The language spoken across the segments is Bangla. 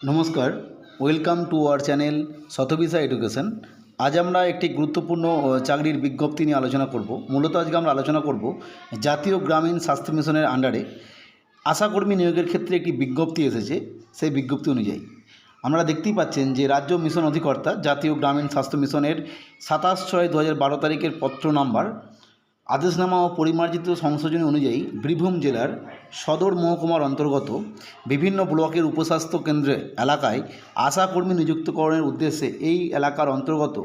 নমস্কার, ওয়েলকাম টু আওয়ার চ্যানেল শতবিসা এডুকেশন। আজ আমরা একটি গুরুত্বপূর্ণ চাকরির বিজ্ঞপ্তি নিয়ে আলোচনা করব। মূলত আজকে আমরা আলোচনা করব জাতীয় গ্রামীণ স্বাস্থ্য মিশনের আন্ডারে আশাকর্মী নিয়োগের ক্ষেত্রে একটি বিজ্ঞপ্তি এসেছে, সেই বিজ্ঞপ্তি অনুযায়ী। আমরা দেখতেই পাচ্ছেন যে রাজ্য মিশন অধিকর্তা জাতীয় গ্রামীণ স্বাস্থ্য মিশনের সাতাশ ছয় দু তারিখের পত্র নাম্বার আদেশনামা ও পরিমার্জিত সংশোধনী অনুযায়ী বীরভূম জেলার সদর মহকুমার অন্তর্গত বিভিন্ন ব্লকের উপস্বাস্থ্য কেন্দ্রে এলাকায় আশাকর্মী নিযুক্তকরণের উদ্দেশ্যে এই এলাকার অন্তর্গত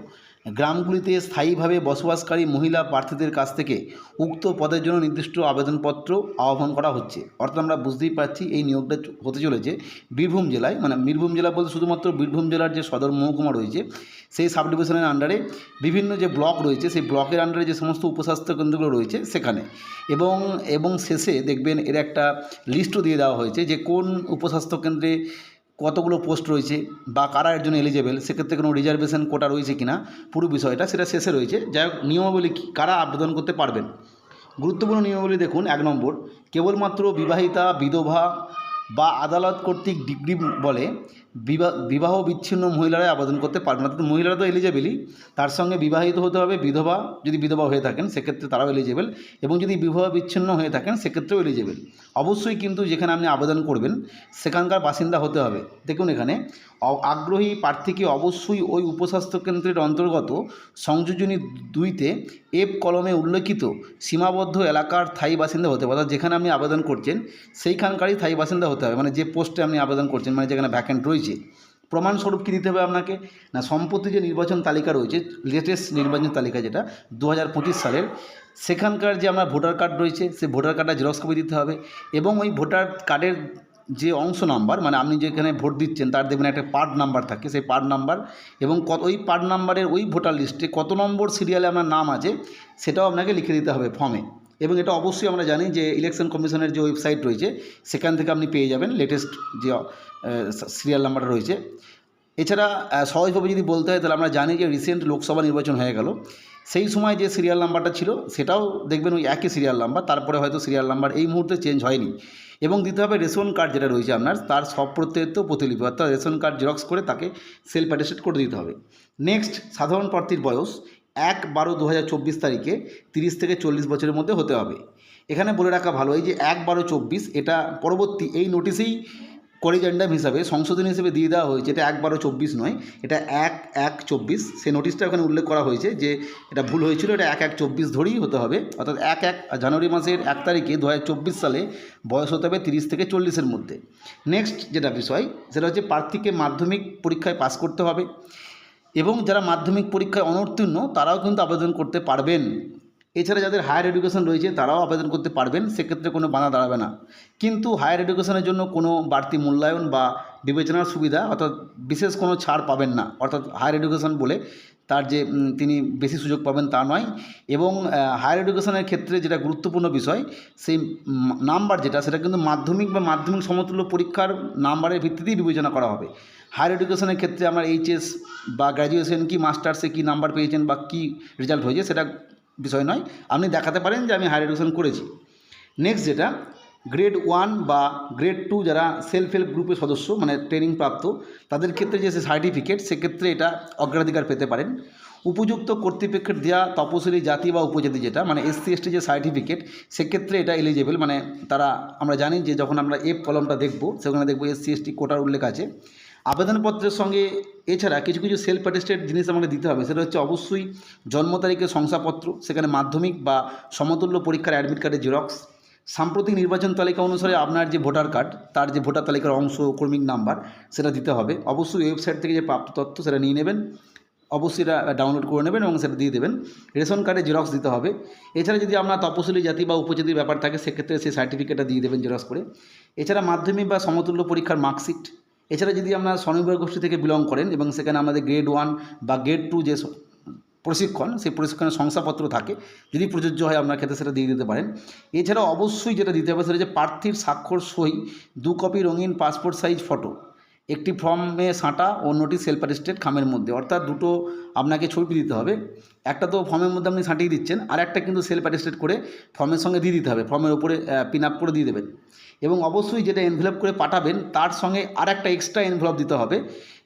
গ্রামগুলিতে স্থায়ীভাবে বসবাসকারী মহিলা প্রার্থীদের কাছ থেকে উক্ত পদের জন্য নির্দিষ্ট আবেদনপত্র আহ্বান করা হচ্ছে। অর্থাৎ আমরা বুঝতেই পারছি এই নিয়োগটা হতে চলেছে বীরভূম জেলায়। মানে বীরভূম জেলা বলতে শুধুমাত্র বীরভূম জেলার যে সদর মহকুমা রয়েছে, সেই সাব ডিভিশনের আন্ডারে বিভিন্ন যে ব্লক রয়েছে, সেই ব্লকের আন্ডারে যে সমস্ত উপস্বাস্থ্য কেন্দ্রগুলো রয়েছে সেখানে। এবং এবং শেষে দেখবেন এর একটা লিস্টও দিয়ে দেওয়া হয়েছে যে কোন উপস্বাস্থ্য কেন্দ্রে কতগুলো পোস্ট রয়েছে বা কারা এর জন্য এলিজেবেল সেক্ষেত্রে কোনো রিজার্ভেশন কোটা রয়েছে কিনা, পুরো বিষয়টা সেটা শেষে রয়েছে। যাই হোক, নিয়মাবলী কী, কারা আবেদন করতে পারবেন? গুরুত্বপূর্ণ নিয়মাবলী দেখুন, এক নম্বর, কেবলমাত্র বিবাহিতা, বিধবা বা আদালত কর্তৃক ডিগ্রি বলে বিবাহ বিবাহ বিচ্ছিন্ন মহিলারাই আবেদন করতে পারবেন অর্থাৎ মহিলারা তো এলিজেবেলই তার সঙ্গে বিবাহিত হতে হবে বিধবা, যদি বিধবা হয়ে থাকেন, সেক্ষেত্রে তারাও এলিজেবল এবং যদি বিবাহ বিচ্ছিন্ন হয়ে থাকেন, সেক্ষেত্রেও এলিজেবল অবশ্যই কিন্তু যেখানে আপনি আবেদন করবেন, সেখানকার বাসিন্দা হতে হবে। দেখুন এখানে আগ্রহী প্রার্থীকে অবশ্যই ওই উপস্বাস্থ্য কেন্দ্রের অন্তর্গত সংযোজনী দুইতে এফ কলমে উল্লেখিত সীমাবদ্ধ এলাকার স্থায়ী বাসিন্দা হতে হবে। অর্থাৎ যেখানে আপনি আবেদন করছেন, সেইখানকারই স্থায়ী বাসিন্দা হতে হবে। মানে যে পোস্টে আপনি আবেদন করছেন মানে যেখানে ভ্যাকেন্ট রয়েছে প্রমাণস্বরূপ কী দিতে হবে আপনাকে? না সম্প্রতি যে নির্বাচন তালিকা রয়েছে লেটেস্ট নির্বাচন তালিকা যেটা দু হাজার পঁচিশ সালের, সেখানকার যে আমার ভোটার কার্ড রয়েছে সেই ভোটার কার্ডটা জেরক্স কপি দিতে হবে এবং ওই ভোটার কার্ডের যে অংশ নাম্বার মানে আপনি যেখানে ভোট দিচ্ছেন, তার দেখবেন একটা পার্ট নাম্বার থাকে, সেই পার্ট নাম্বার এবং কত ওই পার্ট নাম্বারের ওই ভোটার লিস্টে কত নম্বর সিরিয়ালে আপনার নাম আছে, সেটাও আপনাকে লিখে দিতে হবে ফর্মে এবং এটা অবশ্যই আমরা জানি যে ইলেকশন কমিশনের যে ওয়েবসাইট রয়েছে, সেখান থেকে আপনি পেয়ে যাবেন লেটেস্ট যে সিরিয়াল নাম্বারটা রয়েছে। এছাড়া সহজভাবে যদি বলতে হয়, তাহলে আমরা জানি যে রিসেন্ট লোকসভা নির্বাচন হয়ে গেল। সেই সময় যে সিরিয়াল নাম্বারটা ছিল, সেটাও দেখবেন ওই একই সিরিয়াল নাম্বার তারপরে হয়তো সিরিয়াল নাম্বার এই মুহূর্তে চেঞ্জ হয়নি। এবং দিতে হবে রেশন কার্ড যেটা রয়েছে আপনার, তার সব প্রত্যেকত্ব প্রতিলিপি, অর্থাৎ রেশন কার্ড জেরক্স করে তাকে সেলফ অ্যাটেস্টেড করে দিতে হবে। নেক্সট সাধারণ প্রার্থীর বয়স। এক বারো দু তারিখে তিরিশ থেকে চল্লিশ বছরের মধ্যে হতে হবে। এখানে বলে রাখা ভালো, এই যে এক বারো চব্বিশ, এটা পরবর্তী এই নোটিশেই করিজেন্ডাম হিসাবে, সংশোধনী হিসেবে দিয়ে দেওয়া হয়েছে। এটা এক বারো চব্বিশ নয়, এটা এক এক চব্বিশ। সেই নোটিশটা ওখানে উল্লেখ করা হয়েছে যে এটা ভুল হয়েছিল, এটা এক এক চব্বিশ ধরেই হতে হবে। অর্থাৎ এক এক জানুয়ারি মাসের এক তারিখে দু হাজার চব্বিশ সালে বয়স হতে হবে তিরিশ থেকে চল্লিশের মধ্যে। নেক্সট যেটা বিষয়, সেটা হচ্ছে প্রার্থীকে মাধ্যমিক পরীক্ষায় পাস করতে হবে। এবং যারা মাধ্যমিক পরীক্ষায় অনুত্তীর্ণ তারাও কিন্তু আবেদন করতে পারবেন। এছাড়া যাদের হায়ার এডুকেশন রয়েছে, তারাও আবেদন করতে পারবেন, সেক্ষেত্রে কোনো বাধা দাঁড়াবে না। কিন্তু হায়ার এডুকেশনের জন্য কোনো বাড়তি মূল্যায়ন বা বিবেচনার সুবিধা, অর্থাৎ বিশেষ কোনো ছাড় পাবেন না। অর্থাৎ হায়ার এডুকেশন বলে তার যে তিনি বেশি সুযোগ পাবেন তা নয়। এবং হায়ার এডুকেশনের ক্ষেত্রে যেটা গুরুত্বপূর্ণ বিষয়, সেই নাম্বার যেটা, সেটা কিন্তু মাধ্যমিক বা মাধ্যমিক সমতুল্য পরীক্ষার নাম্বারের ভিত্তিতেই বিবেচনা করা হবে। হায়ার এডুকেশনের ক্ষেত্রে আমার এইচএস বা গ্র্যাজুয়েশন কি মাস্টার্সে কি নাম্বার পেয়েছেন বা কি রেজাল্ট হয়েছে সেটা বিষয় নয়। আপনি দেখাতে পারেন যে আমি হায়ার এডুকেশন করেছি। নেক্সট যেটা গ্রেড ওয়ান বা গ্রেড টু যারা সেলফ হেল্প গ্রুপের সদস্য মানে ট্রেনিং প্রাপ্ত, তাদের ক্ষেত্রে যে সার্টিফিকেট সেক্ষেত্রে এটা অগ্রাধিকার পেতে পারেন। উপযুক্ত কর্তৃপক্ষের দেওয়া তপশিলি জাতি বা উপজাতি যেটা মানে এসসি এসটি যে সার্টিফিকেট সেক্ষেত্রে এটা এলিজেবল মানে তারা, আমরা জানি যে যখন আমরা এফ কলমটা দেখব, সেখানে দেখব এসসি এসটি কোটার উল্লেখ আছে। আবেদনপত্রের সঙ্গে এছাড়া কিছু কিছু সেলফ অ্যাটেস্টেড জিনিস আমাকে দিতে হবে। সেটা হচ্ছে অবশ্যই জন্ম তারিখের শংসাপত্র, সেখানে মাধ্যমিক বা সমতুল্য পরীক্ষার অ্যাডমিট কার্ডের জেরক্স সাম্প্রতিক নির্বাচন তালিকা অনুসারে আপনার যে ভোটার কার্ড তার যে ভোটার তালিকার অংশ কর্মিক নাম্বার সেটা দিতে হবে। অবশ্যই ওয়েবসাইট থেকে যে প্রাপ্ত তথ্য, সেটা নিয়ে নেবেন। অবশ্যই এটা ডাউনলোড করে নেবেন এবং সেটা দিয়ে দেবেন। রেশন কার্ডে জেরক্স দিতে হবে। এছাড়া যদি আপনার তপশিলি জাতি বা উপজাতির ব্যাপার থাকে, সেক্ষেত্রে সেই সার্টিফিকেটটা দিয়ে দেবেন জেরক্স করে। এছাড়া মাধ্যমিক বা সমতুল্য পরীক্ষার মার্কশিট এছাড়া যদি আপনার স্বনির্ভর গোষ্ঠী থেকে বিলং করেন এবং সেখানে আমাদের গ্রেড ওয়ান বা গ্রেড টু যে প্রশিক্ষণ, সেই প্রশিক্ষণের শংসাপত্র থাকে, যদি প্রযোজ্য হয় আপনার ক্ষেত্রে সেটা দিয়ে দিতে পারেন। এছাড়া অবশ্যই যেটা দিতে হবে সেটা হচ্ছে প্রার্থীর স্বাক্ষর সই, দু কপি রঙিন পাসপোর্ট সাইজ ফটো একটি ফর্মে সাঁটা অন্যটি সেলফ অ্যাটেস্টেড খামের মধ্যে। অর্থাৎ দুটো আপনাকে ছবি দিতে হবে। একটা তো ফর্মের মধ্যে আপনি সাঁটিয়ে দিচ্ছেন, আর একটা কিন্তু সেলফ অ্যাটেস্টেড করে ফর্মের সঙ্গে দিয়ে দিতে হবে, ফর্মের উপরে পিন আপ করে দিয়ে দেবেন। এবং অবশ্যই যেটা এনভেলপ করে পাঠাবেন, তার সঙ্গে আর একটা এক্সট্রা এনভেলপ দিতে হবে।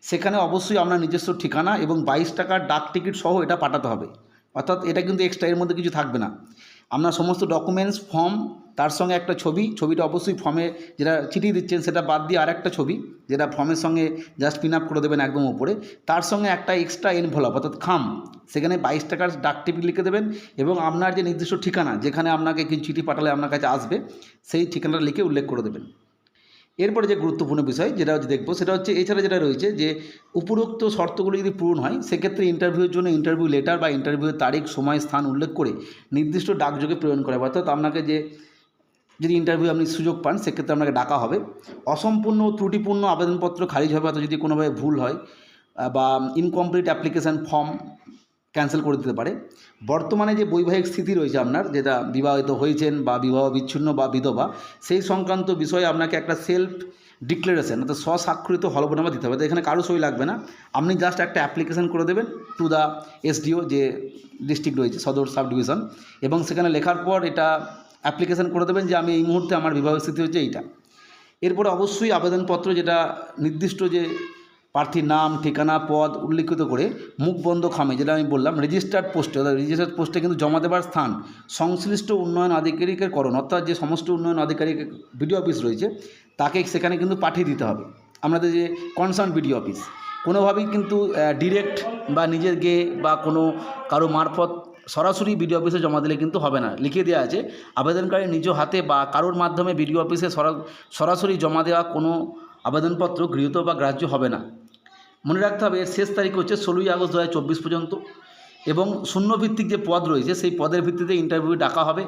সেখানে অবশ্যই আপনার নিজস্ব ঠিকানা এবং বাইশ টাকার ডাক টিকিট সহ এটা পাঠাতে হবে। অর্থাৎ এটা কিন্তু এক্সট্রা এর মধ্যে কিছু থাকবে না। আপনার সমস্ত ডকুমেন্টস ফর্ম তার সঙ্গে একটা ছবি, ছবিটা অবশ্যই ফর্মে যেটা চিঠি দিচ্ছেন সেটা বাদ দিয়ে আরেকটা ছবি, যেটা ফর্মের সঙ্গে জাস্ট পিন আপ করে দেবেন একদম উপরে। তার সঙ্গে একটা এক্সট্রা এনভেলপ অর্থাৎ খাম, সেখানে বাইশ টাকার ডাক লিখে দেবেন এবং আপনার যে নির্দিষ্ট ঠিকানা, যেখানে আপনাকে কিছু চিঠি পাঠালে আপনার কাছে আসবে, সেই ঠিকানাটা লিখে উল্লেখ করে দেবেন। এরপরে যে গুরুত্বপূর্ণ বিষয় যেটা হচ্ছে দেখব, সেটা হচ্ছে এছাড়া যেটা রয়েছে যে উপরোক্ত শর্তগুলো যদি পূরণ হয়, সেক্ষেত্রে ইন্টারভিউর জন্য ইন্টারভিউ লেটার বা ইন্টারভিউয়ের তারিখ, সময়, স্থান উল্লেখ করে নির্দিষ্ট ডাকযোগে প্রেরণ করা অর্থাৎ আপনাকে যে, যদি ইন্টারভিউ আপনি সুযোগ পান, সেক্ষেত্রে আপনাকে ডাকা হবে। অসম্পূর্ণ, ত্রুটিপূর্ণ আবেদনপত্র খারিজ হবে অর্থাৎ যদি কোনোভাবে ভুল হয় বা ইনকমপ্লিট অ্যাপ্লিকেশান ফর্ম ক্যান্সেল করে দিতে পারে। বর্তমানে যে বৈবাহিক স্থিতি রয়েছে আপনার, যেটা বিবাহিত হয়েছেন বা বিবাহ বিচ্ছিন্ন বা বিধবা, সেই সংক্রান্ত বিষয়ে আপনাকে একটা সেলফ ডিক্লারেশন অর্থাৎ স্বস্বাক্ষরিত হলফনামা দিতে হবে। তো এখানে কারও সই লাগবে না। আপনি জাস্ট একটা অ্যাপ্লিকেশন করে দেবেন টু দ্য এসডিও যে ডিস্ট্রিক্ট রয়েছে, সদর সাব ডিভিশন এবং সেখানে লেখার পর এটা অ্যাপ্লিকেশন করে দেবেন যে আমি এই মুহূর্তে আমার বিবাহ স্থিতি হচ্ছে এইটা। এরপরে অবশ্যই আবেদনপত্র যেটা নির্দিষ্ট যে প্রার্থীর নাম, ঠিকানা, পদ উল্লিখিত করে মুখ বন্ধ খামে, যেটা আমি বললাম রেজিস্টার্ড পোস্টে অর্থাৎ রেজিস্টার্ড পোস্টে কিন্তু জমা দেওয়ার স্থান। সংশ্লিষ্ট উন্নয়ন আধিকারিকের করণ, অর্থাৎ যে সমস্ত উন্নয়ন আধিকারিক বিডিও অফিস রয়েছে, তাকে সেখানে কিন্তু পাঠিয়ে দিতে হবে। আমাদের যে কনসার্ন বিডিও অফিস কোনোভাবেই কিন্তু ডিরেক্ট বা নিজের গিয়ে বা কোনো কারও মারফত সরাসরি বিডিও অফিসে জমা দিলে কিন্তু হবে না। লিখে দেওয়া আছে আবেদনকারী নিজ হাতে বা কারোর মাধ্যমে বিডিও অফিসে সরাসরি জমা দেওয়া কোনো আবেদনপত্র গৃহীত বা গ্রাহ্য হবে না। মনে রাখতে হবে, এর শেষ তারিখ হচ্ছে ষোলোই আগস্ট দু চব্বিশ পর্যন্ত। এবং শূন্যভিত্তিক যে পদ রয়েছে, সেই পদের ভিত্তিতে ইন্টারভিউ ডাকা হবে।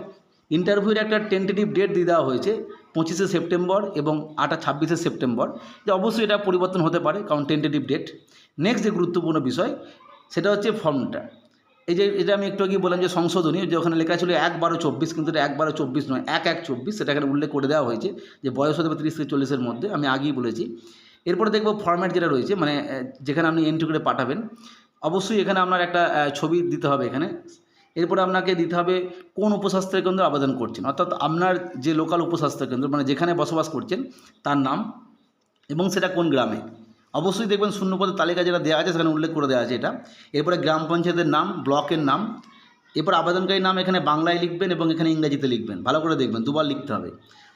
ইন্টারভিউর একটা টেন্টেটিভ ডেট দিয়ে দেওয়া হয়েছে, পঁচিশে সেপ্টেম্বর এবং আটা ছাব্বিশে সেপ্টেম্বর। যে অবশ্যই এটা পরিবর্তন হতে পারে, কারণ টেন্টেটিভ ডেট নেক্সট যে গুরুত্বপূর্ণ বিষয়, সেটা হচ্ছে ফর্মটা এই যে, এটা আমি একটু আগে বললাম যে সংশোধনী, যে ওখানে লেখা ছিল এক বারো চব্বিশ, কিন্তু এটা এক বারো চব্বিশ নয়, এক এক চব্বিশ সেটা এখানে উল্লেখ করে দেওয়া হয়েছে যে বয়স হতে হবে তিরিশ থেকে চল্লিশের মধ্যে। আমি আগেই বলেছি এরপরে দেখব ফর্ম্যাট যেটা রয়েছে মানে যেখানে আপনি এন্ট্রি করে পাঠাবেন। অবশ্যই এখানে আপনার একটা ছবি দিতে হবে এখানে। এরপরে আপনাকে দিতে হবে কোন উপস্বাস্থ্য কেন্দ্র আবেদন করছেন। অর্থাৎ আপনার যে লোকাল উপস্বাস্থ্য কেন্দ্র মানে যেখানে বসবাস করছেন, তার নাম এবং সেটা কোন গ্রামে। অবশ্যই দেখবেন শূন্যপদের তালিকা যেটা দেওয়া আছে, সেখানে উল্লেখ করে দেওয়া আছে এটা। এরপরে গ্রাম পঞ্চায়েতের নাম, ব্লকের নাম। এরপর আবেদনকারীর নাম এখানে বাংলায় লিখবেন এবং এখানে ইংরাজিতে লিখবেন। ভালো করে দেখবেন, দুবার লিখতে হবে।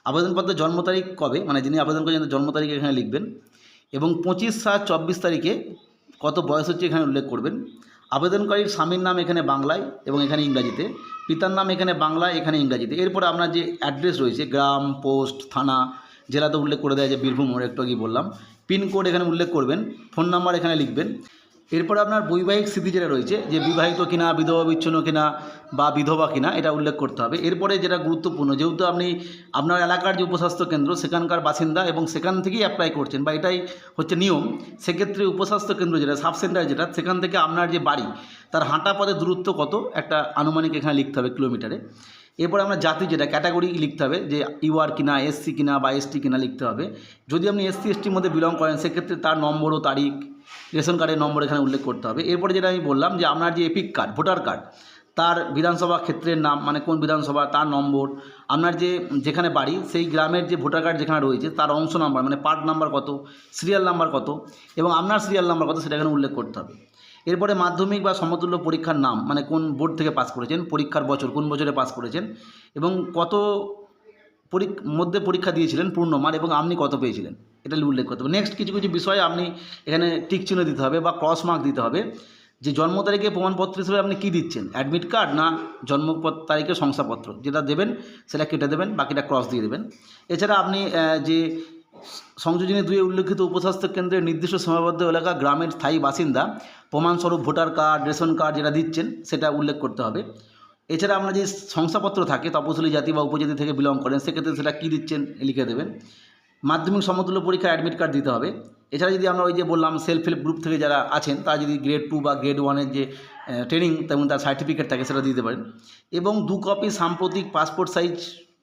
আবেদনপত্রের জন্ম তারিখ কবে? মানে যিনি আবেদন করেছেন জন্ম তারিখ এখানে লিখবেন। এবং পঁচিশ সাত চব্বিশ তারিখে কত বয়স হচ্ছে এখানে উল্লেখ করবেন। আবেদনকারীর স্বামীর নাম এখানে বাংলায় এবং এখানে ইংরাজিতে, পিতার নাম এখানে বাংলায়, এখানে ইংরাজিতে। এরপর আপনার যে অ্যাড্রেস রয়েছে, গ্রাম, পোস্ট, থানা, জেলাতে উল্লেখ করে দেয় যে বীরভূম একটু আগে বললাম। পিনকোড এখানে উল্লেখ করবেন, ফোন নাম্বার এখানে লিখবেন। এরপরে আপনার বৈবাহিক স্মৃতি যেটা রয়েছে, যে বিবাহিত কিনা, বিধবা বিচ্ছিন্ন কিনা বা বিধবা কিনা, এটা উল্লেখ করতে হবে। এরপরে যেটা গুরুত্বপূর্ণ, যেহেতু আপনি আপনার এলাকার যে উপস্বাস্থ্য কেন্দ্র, সেখানকার বাসিন্দা এবং সেখান থেকেই অ্যাপ্লাই করছেন বা এটাই হচ্ছে নিয়ম, সেক্ষেত্রে উপস্বাস্থ্য কেন্দ্র যেটা সাব সেন্টার যেটা, সেখান থেকে আপনার যে বাড়ি, তার হাঁটা পথের দূরত্ব কত? একটা আনুমানিক এখানে লিখতে হবে কিলোমিটারে এরপর আমরা জাতি যেটা ক্যাটাগরি লিখতে হবে, যে ইউআর কিনা এসসি কিনা বা এসটি কিনা লিখতে হবে। যদি আপনি এসসি এসটির মধ্যে বিলং করেন, সেক্ষেত্রে তার নম্বর ও তারিখ রেশন কার্ডের নম্বর এখানে উল্লেখ করতে হবে। এরপরে যেটা আমি বললাম যে আপনার যে এপিক কার্ড, ভোটার কার্ড, তার বিধানসভা ক্ষেত্রের নাম মানে কোন বিধানসভা, তার নম্বর, আপনার যে, যেখানে বাড়ি, সেই গ্রামের যে ভোটার কার্ড যেখানে রয়েছে, তার অংশ নাম্বার মানে পার্ট নাম্বার কত, সিরিয়াল নাম্বার কত, এবং আপনার সিরিয়াল নাম্বার কত, সেটা এখানে উল্লেখ করতে হবে। এরপরে মাধ্যমিক বা সমতুল্য পরীক্ষার নাম মানে কোন বোর্ড থেকে পাস করেছেন, পরীক্ষার বছর, কোন বছরে পাস করেছেন, এবং কত মধ্যে পরীক্ষা দিয়েছিলেন পূর্ণমান, এবং আপনি কত পেয়েছিলেন। এটা উল্লেখ করতে হবে নেক্সট কিছু কিছু বিষয়ে আপনি এখানে টিক চিহ্ন দিতে হবে বা ক্রস মার্ক দিতে হবে। যে জন্ম তারিখে প্রমাণপত্র হিসেবে আপনি কী দিচ্ছেন? অ্যাডমিট কার্ড না জন্ম তারিখের শংসাপত্র? যেটা দেবেন, সেটা কেটে দেবেন, বাকিটা ক্রস দিয়ে দেবেন। এছাড়া আপনি যে সংযোজনী দুয়ে উল্লেখিত উপস্বাস্থ্য কেন্দ্রের নির্দিষ্ট সীমাবদ্ধ এলাকা, গ্রামের স্থায়ী বাসিন্দা, প্রমাণস্বরূপ ভোটার কার্ড, রেশন কার্ড যেটা দিচ্ছেন, সেটা উল্লেখ করতে হবে। এছাড়া আপনার যে শংসাপত্র থাকে, তপশিলি জাতি বা উপজাতি থেকে বিলং করেন, সেক্ষেত্রে সেটা কী দিচ্ছেন? লিখে দেবেন। মাধ্যমিক সমতুল্য পরীক্ষা অ্যাডমিট কার্ড দিতে হবে। এছাড়া যদি আমরা ওই যে বললাম সেলফ হেল্প গ্রুপ থেকে যারা আছেন, তারা যদি গ্রেড টু বা গ্রেড ওয়ানের যে ট্রেনিং তেমন তার সার্টিফিকেট থাকে, সেটা দিতে পারেন। এবং দু কপি সাম্প্রতিক পাসপোর্ট সাইজ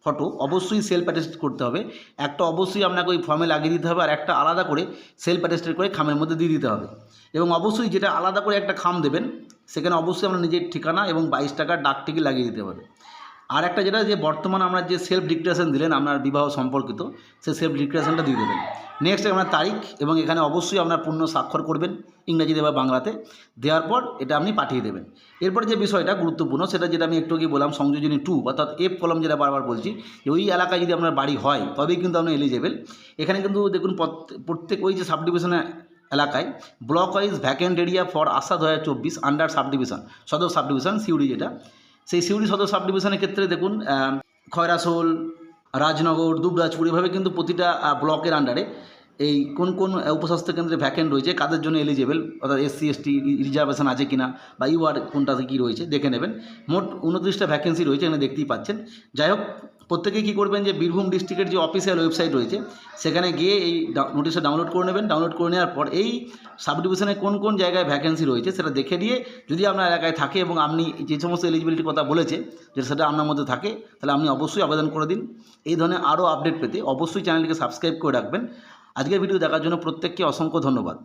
ফটো অবশ্যই সেলফ অ্যাটেস্ট করতে হবে। একটা অবশ্যই আপনাকে ওই ফর্মে লাগিয়ে দিতে হবে, আর একটা আলাদা করে সেলফ অ্যাটেস্টেড করে খামের মধ্যে দিয়ে দিতে হবে। এবং অবশ্যই যেটা আলাদা করে একটা খাম দেবেন, সেখানে অবশ্যই আপনার নিজের ঠিকানা এবং বাইশ টাকার ডাক টিকিট লাগিয়ে দিতে হবে। আর একটা যেটা যে বর্তমানে আপনার যে সেলফ ডিক্লারেশন দিলেন আপনার বিবাহ সম্পর্কিত সে সেলফ ডিক্লারেশনটা দিয়ে দেবেন। নেক্সট আপনার তারিখ এবং এখানে অবশ্যই আপনার পূর্ণ স্বাক্ষর করবেন ইংরাজিতে বা বাংলাতে। দেওয়ার পর এটা আপনি পাঠিয়ে দেবেন। এরপর যে বিষয়টা গুরুত্বপূর্ণ, সেটা যেটা আমি একটু আগে বললাম, সংযোজনী টু অর্থাৎ এফ কলম যেটা বারবার বলছি ওই এলাকায় যদি আপনার বাড়ি হয়, তবেই কিন্তু আপনি এলিজেবেল এখানে কিন্তু দেখুন প্রত্যেক- ওই যে সাব ডিভিশনের এলাকায় block wise vacant area for ASHA দু হাজার চব্বিশ আন্ডার সাব ডিভিশন সদর সাব ডিভিশন সিউড়ি যেটা। সেই সিউড়ি সদর সাব ডিভিশনের ক্ষেত্রে দেখুন খয়রাসোল, রাজনগর, দুবরাজপুর, এভাবে কিন্তু প্রতিটা ব্লকের আন্ডারে এই কোন কোন উপস্বাস্থ্য কেন্দ্রে ভ্যাকেন্ট রয়েছে, কাদের জন্য এলিজেবল অর্থাৎ এসসি এসটি রিজার্ভেশন আছে কিনা, বা ইউ আর কোনটাতে কী রয়েছে, দেখে নেবেন। মোট উনত্রিশটা ভ্যাকেন্সি রয়েছে, এখানে দেখতেই পাচ্ছেন। যাই হোক প্রত্যেকেই কী করবেন যে বীরভূম ডিস্ট্রিক্টের যে অফিসিয়াল ওয়েবসাইট রয়েছে, সেখানে গিয়ে এই নোটিশটা ডাউনলোড করে নেবেন। ডাউনলোড করে নেওয়ার পর এই সাব ডিভিশনে কোন কোন জায়গায় ভ্যাকেন্সি রয়েছে সেটা দেখে দিয়ে যদি আপনার এলাকায় থাকে এবং আপনি যে সমস্ত এলিজিবিলিটির কথা বলেছে, যে সেটা আপনার মধ্যে থাকে, তাহলে আপনি অবশ্যই আবেদন করে দিন। এই ধরনের আরও আপডেট পেতে অবশ্যই চ্যানেলটিকে সাবস্ক্রাইব করে রাখবেন। আজকের ভিডিও দেখার জন্য প্রত্যেককে অসংখ্য ধন্যবাদ।